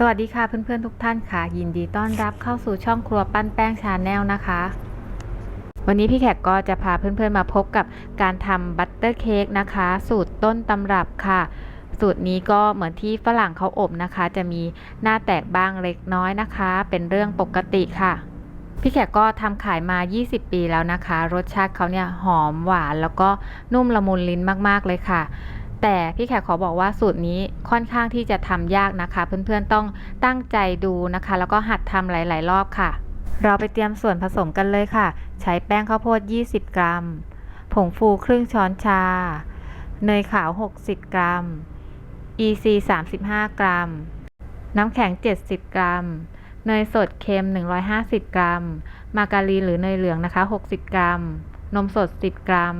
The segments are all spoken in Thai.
สวัสดีค่ะเพื่อนๆทุกท่านค่ะ ยินดีต้อนรับเข้าสู่ช่องครัวปั้นแป้งชาแนลนะคะ วันนี้พี่แขกก็จะพาเพื่อนๆมาพบกับการทำบัตเตอร์เค้กนะคะ สูตรต้นตำรับค่ะ สูตรนี้ก็เหมือนที่ฝรั่งเขาอบนะคะ จะมีหน้าแตกบ้างเล็กน้อยนะคะ เป็นเรื่องปกติค่ะ พี่แขกก็ทำขายมา 20 ปีแล้วนะคะ รสชาติเขาเนี่ยหอมหวานแล้วก็นุ่มละมุนลิ้นมากๆเลยค่ะ แต่พี่แขกขอบอกว่าสูตรนี้ค่อนข้างที่จะทำยากนะคะ เพื่อนๆต้องตั้งใจดูนะคะ แล้วก็หัดทำหลาย ๆ รอบค่ะ เราไปเตรียมส่วนผสมกันเลยค่ะ ใช้แป้งข้าวโพด 20 กรัม ผงฟูครึ่งช้อนชา เนยขาว 60 กรัม EC 35 กรัม น้ำแข็ง 70 กรัม เนยสดเค็ม 150 กรัม มาการีนหรือเนยเหลืองนะคะ 60 กรัม นมสด 10 กรัม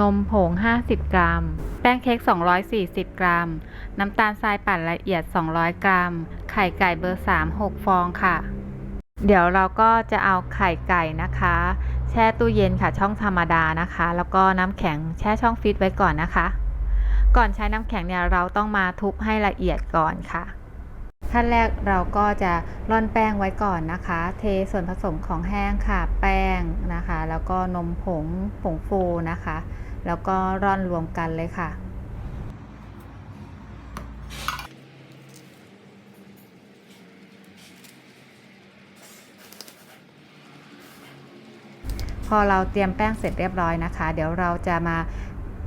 นมผง 50 กรัม แป้งเค้ก 240 กรัม น้ำตาลทรายปั่นละเอียด 200 กรัม ไข่ไก่เบอร์ 3 6 ฟองค่ะ เดี๋ยวเราก็จะเอาไข่ไก่นะคะ แช่ตู้เย็นค่ะช่องธรรมดานะคะ แล้วก็น้ำแข็งแช่ช่องฟรีซไว้ก่อนนะคะ ก่อนใช้น้ำแข็งเนี่ยเราต้องมาทุบให้ละเอียดก่อนค่ะขั้นแรกเราก็จะร่อนแป้งไว้ก่อนนะคะ เทส่วนผสมของแห้งค่ะ แป้งนะคะ แล้วก็นมผงผงฟูนะคะ แล้วก็ร่อนรวมกันเลยค่ะพอเราเตรียมแป้งเสร็จเรียบร้อยนะคะ เดี๋ยวเราจะมา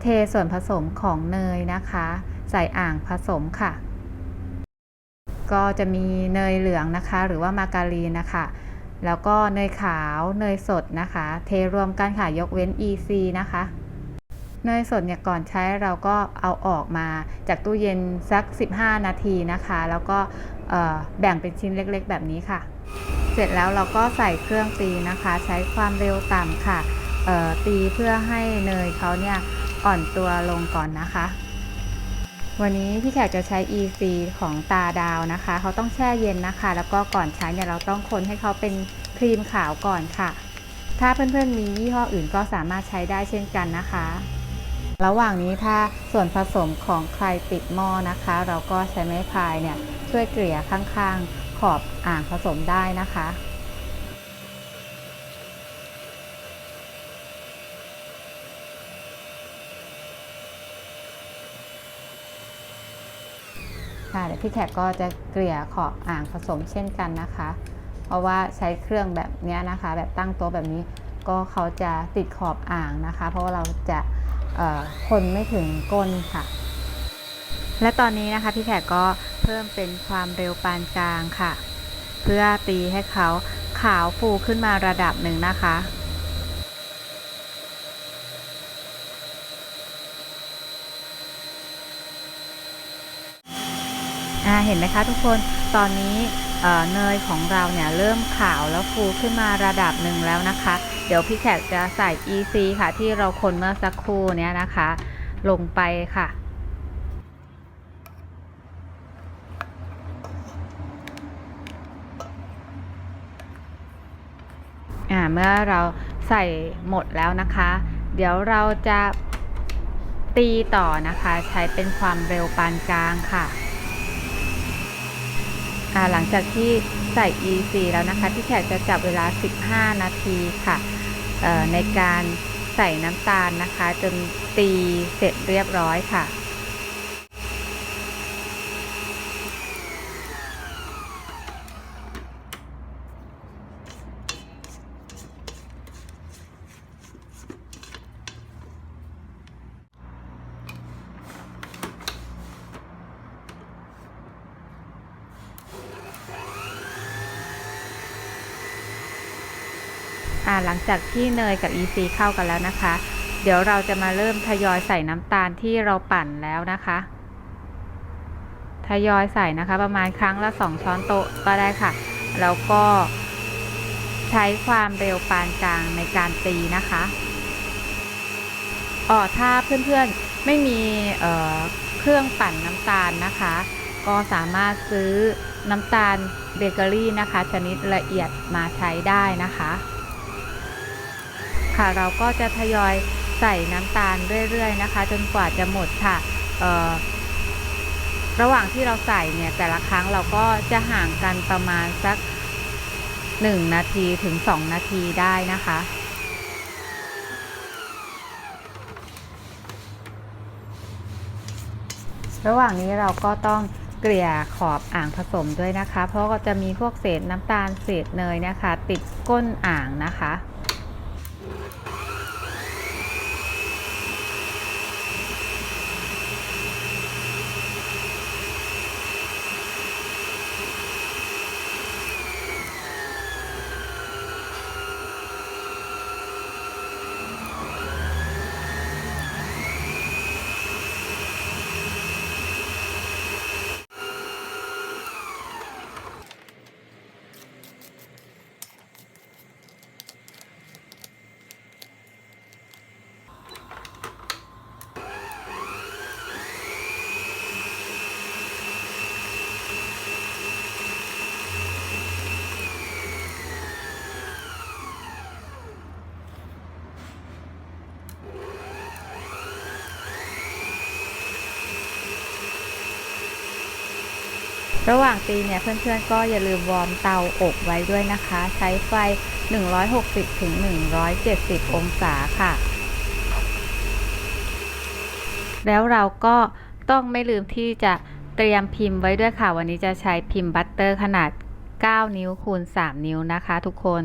เทส่วนผสมของเนยนะคะ ใส่อ่างผสมค่ะ ก็จะมีเนยเหลืองนะคะ หรือว่ามาการีนนะคะ แล้วก็เนยขาวเนยสดนะคะ เทรวมกันค่ะยกเว้น EC นะคะ เนยสดเนี่ยก่อนใช้เราก็เอาออกมาจากตู้เย็นสัก 15 นาทีนะคะ แล้วก็แบ่งเป็นชิ้นเล็กๆ แบบนี้ค่ะ เสร็จแล้วเราก็ใส่เครื่องตีนะคะ ใช้ความเร็วต่ำค่ะตีเพื่อให้เนยเขาเนี่ยอ่อนตัวลงก่อนนะคะ วันนี้พี่แขกจะใช้ EC ของตาดาวนะคะ เขาต้องแช่เย็นนะคะ แล้วก็ก่อนใช้เนี่ยเราต้องคนให้เขาเป็นครีมขาวก่อนค่ะ ถ้าเพื่อนๆมียี่ห้ออื่นก็สามารถใช้ได้เช่นกันนะคะ ระหว่างนี้ถ้าส่วนผสมของใครติดหม้อนะคะ เราก็ใช้ไม้พายเนี่ยช่วยเกลี่ยข้างๆขอบอ่างผสมได้นะคะค่ะเดี๋ยวพี่แขกก็จะเกลี่ยขอบอ่างผสมเช่นกันนะคะ เพราะว่าใช้เครื่องแบบนี้นะคะ แบบตั้งโต๊ะแบบนี้ก็เขาจะติดขอบอ่างนะคะ เพราะว่าเราจะ คนไม่ถึงก้นค่ะ และตอนนี้นะคะพี่แขกก็เพิ่มเป็นความเร็วปานกลางค่ะ เพื่อตีให้เขาขาวฟูขึ้นมาระดับหนึ่งนะคะเห็นไหมคะทุกคนตอนนี้ เนยของเราเนี่ยเริ่มขาวแล้วฟูขึ้นมาระดับหนึ่งแล้วนะคะ เดี๋ยวพี่แขกจะใส่ EC ค่ะที่เราคนเมื่อสักครู่เนี้ยนะคะ ลงไปค่ะอ่าเมื่อเราใส่หมดแล้วนะคะ เดี๋ยวเราจะตีต่อนะคะ ใช้เป็นความเร็วปานกลางค่ะ หลังจากที่ใส่ EC แล้วนะคะพี่แขกจะจับเวลา 15 นาทีค่ะในการใส่น้ำตาลนะคะ จนตีเสร็จเรียบร้อยค่ะ หลังจากที่เนยกับ EC เข้ากันแล้วนะคะ เดี๋ยวเราจะมาเริ่มทยอยใส่น้ำตาลที่เราปั่นแล้วนะคะ ทยอยใส่นะคะ ประมาณครั้งละ2ช้อนโต๊ะก็ได้ค่ะ แล้วก็ใช้ความเร็วปานกลางในการตีนะคะอ๋อถ้าเพื่อนๆไม่มีเอ่อเครื่องปั่นน้ำตาลนะคะ ก็สามารถซื้อน้ำตาลเบเกอรี่นะคะ ชนิดละเอียดมาใช้ได้นะคะ ค่ะ เราก็จะทยอยใส่น้ำตาลเรื่อยๆนะคะ จนกว่าจะหมดค่ะระหว่างที่เราใส่เนี่ยแต่ละครั้งเราก็จะห่างกันประมาณสัก 1 นาทีถึง 2 นาทีได้นะคะระหว่างนี้เราก็ต้องเกลี่ยขอบอ่างผสมด้วยนะคะ เพราะก็จะมีพวกเศษน้ำตาลเศษเนยนะคะ ติดก้นอ่างนะคะ ระหว่างตีเนี่ยเพื่อนๆก็อย่าลืมวอร์มเตาอบไว้ด้วยนะคะ ใช้ไฟ 160ถึง170 องศาค่ะ แล้วเราก็ต้องไม่ลืมที่จะเตรียมพิมพ์ไว้ด้วยค่ะ วันนี้จะใช้พิมพ์บัตเตอร์ขนาด 9 นิ้วคูณ 3 นิ้วนะคะทุกคน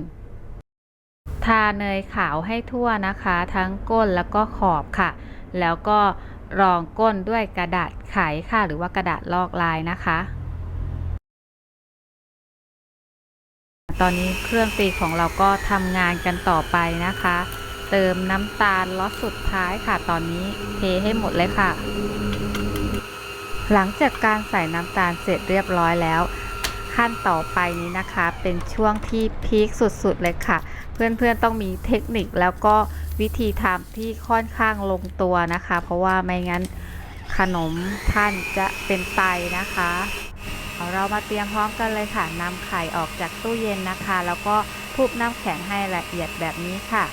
ทาเนยขาวให้ทั่วนะคะ ทั้งก้นแล้วก็ขอบค่ะ แล้วก็รองก้นด้วยกระดาษไขค่ะ หรือว่ากระดาษลอกลายนะคะ ตอนนี้เครื่องตีของเราก็ทำงานกันต่อไปนะคะ เติมน้ำตาลล็อตสุดท้ายค่ะ ตอนนี้เทให้หมดเลยค่ะ หลังจากการใส่น้ำตาลเสร็จเรียบร้อยแล้ว ขั้นต่อไปนี้นะคะ เป็นช่วงที่พีคสุดๆเลยค่ะ เพื่อนๆต้องมีเทคนิคแล้วก็วิธีทำที่ค่อนข้างลงตัวนะคะ เพราะว่าไม่งั้นขนมท่านจะเป็นไตนะคะ เองเรามาเตรียมพร้อมกันเลยค่ะนำไข่ออกจากตู้เย็นนะคะ แล้วก็ทุบน้ำแข็งให้ละเอียดแบบนี้ค่ะ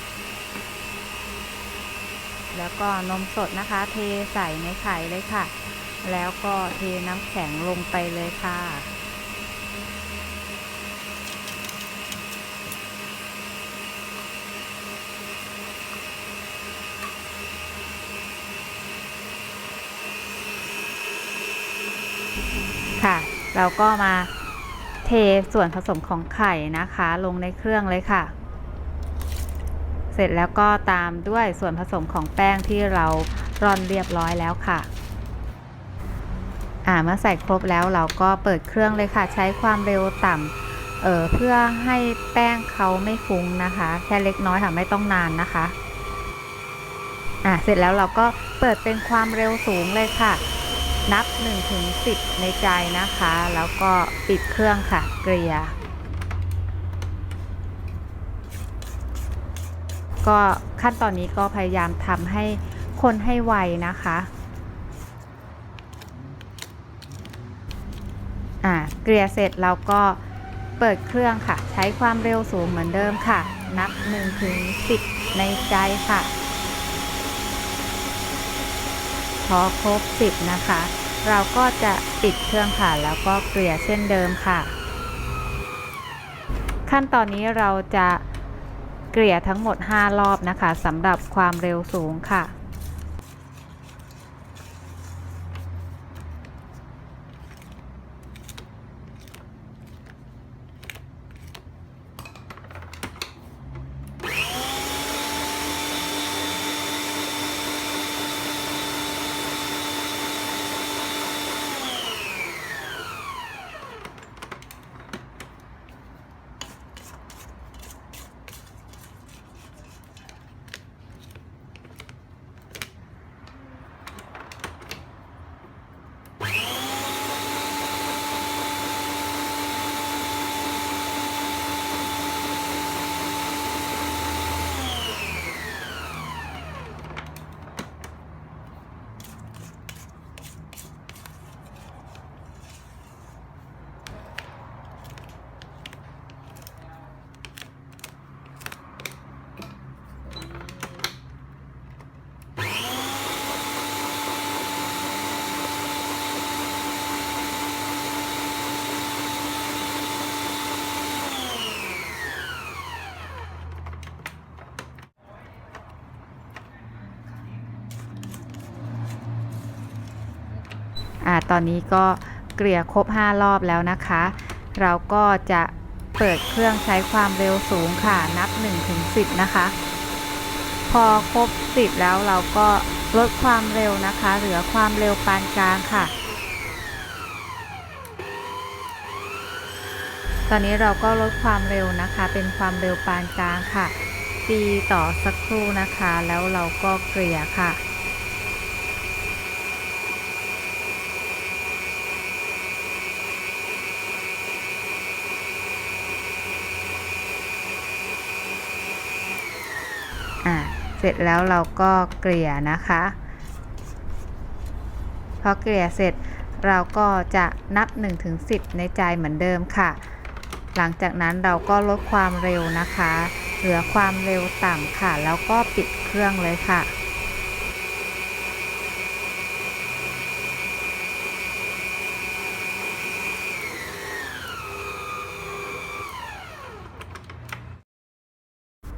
แล้วก็นมสดนะคะ เทใส่ในไข่เลยค่ะ แล้วก็เทน้ำแข็งลงไปเลยค่ะ ค่ะ เราก็มาเทส่วนผสมของไข่นะคะ ลงในเครื่องเลยค่ะ เสร็จแล้วก็ตามด้วยส่วนผสมของแป้งที่เราร่อนเรียบร้อยแล้วค่ะอ่าเมื่อใส่ครบแล้วเราก็เปิดเครื่องเลยค่ะ ใช้ความเร็วต่ำเออเพื่อให้แป้งเขาไม่ฟุ้งนะคะ แค่เล็กน้อยค่ะไม่ต้องนานนะคะอ่าเสร็จแล้วเราก็เปิดเป็นความเร็วสูงเลยค่ะ นับ1ถึง10 ในใจนะคะ แล้วก็ปิดเครื่องค่ะ เกลีย ก็ขั้นตอนนี้ก็พยายามทำให้คนให้ไวนะคะอ่าเกลียเสร็จเราก็เปิดเครื่องค่ะ ใช้ความเร็วสูงเหมือนเดิมค่ะ นับ1ถึง10 ในใจค่ะ พอครบ 10 นะคะ เราก็จะปิดเครื่องค่ะ แล้วก็เกลี่ยเช่นเดิมค่ะ ขั้นตอนนี้เราจะเกลี่ยทั้งหมด 5 รอบนะคะสำหรับความเร็วสูงค่ะ อ่าตอนนี้ก็เกลี่ยครบ 5 รอบแล้วนะคะ เราก็จะเปิดเครื่องใช้ความเร็วสูงค่ะนับ 1-10 นะคะ พอครบ 10 แล้วเราก็ลดความเร็วนะคะ เหลือความเร็วปานกลางค่ะ ตอนนี้เราก็ลดความเร็วนะคะ เป็นความเร็วปานกลางค่ะตีต่อสักครู่นะคะ แล้วเราก็เกลี่ยค่ะ อ่า เสร็จแล้วเราก็เกลี่ยนะคะ พอเกลี่ยเสร็จเราก็จะนับ 1-10 ในใจเหมือนเดิมค่ะ หลังจากนั้นเราก็ลดความเร็วนะคะ เหลือความเร็วต่ำค่ะ แล้วก็ปิดเครื่องเลยค่ะ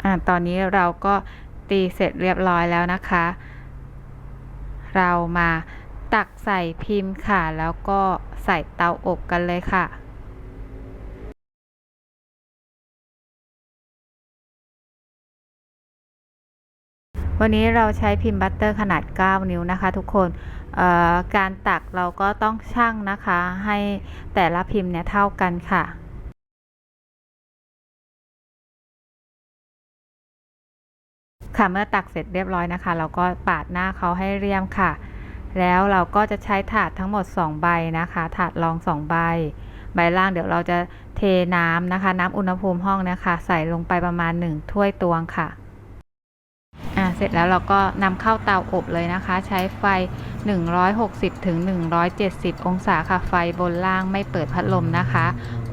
อ่าตอนนี้เราก็ ตีเสร็จเรียบร้อยแล้วนะคะ เรามาตักใส่พิมพ์ค่ะ แล้วก็ใส่เตาอบกันเลยค่ะวันนี้เราใช้พิมพ์บัตเตอร์ขนาด 9 นิ้วนะคะ ทุกคนการตักเราก็ต้องชั่งนะคะ ให้แต่ละพิมพ์เนี่ยเท่ากันค่ะ ค่ะเมื่อตักเสร็จเรียบร้อยนะคะ เราก็ปาดหน้าเขาให้เรียมค่ะ แล้วเราก็จะใช้ถาดทั้งหมด 2 ใบนะคะ ถาดรอง 2 ใบ ใบล่างเดี๋ยวเราจะเทน้ำนะคะ น้ำอุณหภูมิห้องนะคะ ใส่ลงไปประมาณ 1 ถ้วยตวงค่ะอ่าเสร็จแล้วเราก็นำเข้าเตาอบเลยนะคะ ใช้ไฟ 160ถึง170 องศาค่ะ ไฟบนล่างไม่เปิดพัดลมนะคะ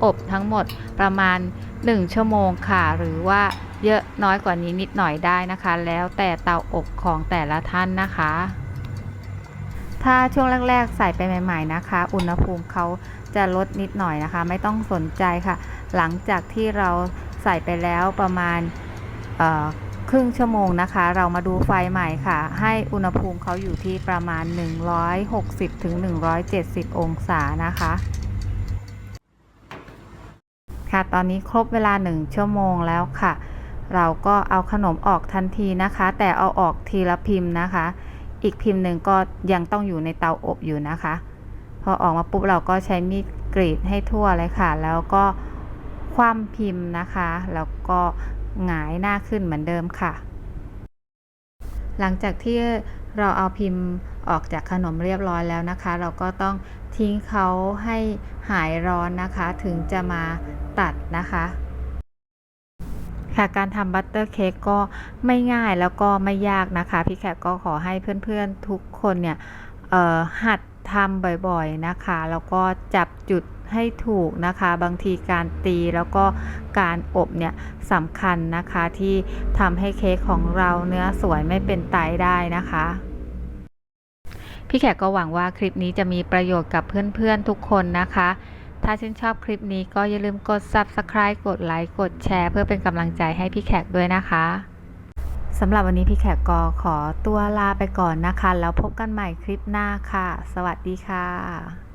อบทั้งหมดประมาณ 1 ชั่วโมงค่ะ หรือว่า เยอะน้อยกว่านี้นิดหน่อยได้นะคะ แล้วแต่เตาอบของแต่ละท่านนะคะ ถ้าช่วงแรก ๆ ใส่ไปใหม่ ๆนะคะ อุณหภูมิเขาจะลดนิดหน่อยนะคะ ไม่ต้องสนใจค่ะ หลังจากที่เราใส่ไปแล้วประมาณครึ่งชั่วโมงนะคะ เรามาดูไฟใหม่ค่ะ ให้อุณหภูมิเขาอยู่ที่ประมาณ 160ถึง170 องศานะคะค่ะ ตอนนี้ครบเวลา 1 ชั่วโมงแล้วค่ะ เราก็เอาขนมออกทันทีนะคะ แต่เอาออกทีละพิมพ์นะคะ อีกพิมพ์หนึ่งก็ยังต้องอยู่ในเตาอบอยู่นะคะ พอออกมาปุ๊บเราก็ใช้มีดกรีดให้ทั่วเลยค่ะ แล้วก็คว่ำพิมพ์นะคะ แล้วก็หงายหน้าขึ้นเหมือนเดิมค่ะ หลังจากที่เราเอาพิมพ์ออกจากขนมเรียบร้อยแล้วนะคะ เราก็ต้องทิ้งเขาให้หายร้อนนะคะ ถึงจะมาตัดนะคะ ค่ะการทำบัตเตอร์เค้กก็ไม่ง่ายแล้วก็ไม่ยากนะคะ พี่แขกก็ขอให้เพื่อนๆทุกคนเนี่ยหัดทำบ่อยๆนะคะ แล้วก็จับจุดให้ถูกนะคะ บางทีการตีแล้วก็การอบเนี่ยสำคัญนะคะที่ทำให้เค้กของเราเนื้อสวยไม่เป็นไตได้นะคะพี่แขกก็หวังว่าคลิปนี้จะมีประโยชน์กับเพื่อนๆทุกคนนะคะ ถ้าชื่นชอบคลิปนี้ก็อย่าลืมกด Subscribe กดไลค์กดแชร์ เพื่อเป็นกำลังใจให้พี่แขกด้วยนะคะสำหรับวันนี้พี่แขกก็ขอตัวลาไปก่อนนะคะ แล้วพบกันใหม่คลิปหน้าค่ะ สวัสดีค่ะ